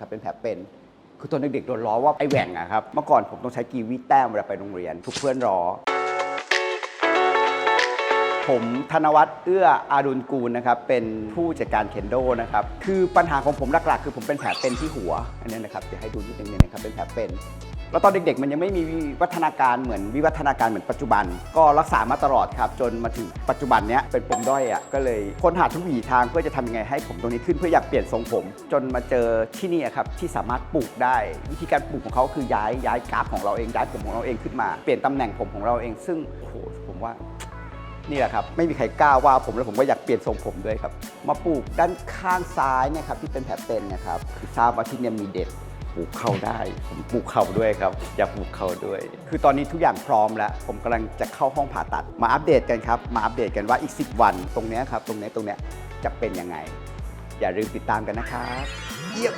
ครับเป็นแผลเป็นคือตอนเด็กๆโดนล้อว่าไอ้แหว่งอะครับเมื่อก่อนผมต้องใช้กีวีแต้มเวลาไปโรงเรียน ทุกเพื่อนล้อ ผมธนวัฒน์เอื้ออารุณกูลนะครับเป็นผู้จัดการเคนโดนะครับคือปัญหาของผมหลักๆ คือผมเป็นแผลเป็นที่หัวอันนี้นะครับเดี๋ยวให้ดูนิดนึงเนี่ยนะครับเป็นแผลเป็น แล้วตอนเด็กๆ มันยังไม่มีวิวัฒนาการเหมือนวิวัฒนาการเหมือนปัจจุบัน ก็รักษามาตลอดครับ จนมาถึงปัจจุบันเนี้ยเป็นปมด้อยอะก็เลยค้นหาทุกวิถีทางเพื่อจะทำยังไงให้ผมตรงนี้ขึ้นเพื่ออยากเปลี่ยนทรงผม จนมาเจอที่นี่ครับที่สามารถปลูกได้ วิธีการปลูกของเขาคือย้ายย้ายกราฟของเราเองย้ายผมของเราเองขึ้นมาเปลี่ยนตำแหน่งผมของเราเอง ซึ่งโอ้โหผมว่า นี่แหละครับไม่มีใครกล้าว่าผมแล้วผมก็อยากเปลี่ยนทรงผมด้วยครับมาปลูกด้านข้างซ้ายเนี่ยครับที่เป็นแผลเป็นนะครับคือทราบว่าที่เนี่ยมีเด็ด ปลูกเข้าได้ผมปลูกเข่าด้วยครับ อยากปลูกเข่าด้วย คือตอนนี้ทุกอย่างพร้อมแล้ว ผมกำลังจะเข้าห้องผ่าตัด มาอัปเดตกันครับ มาอัปเดตกันว่าอีก 10 วันตรงนี้ครับ ตรงนี้ตรงนี้จะเป็นยังไง อย่าลืมติดตามกันนะครับ เยี่ยม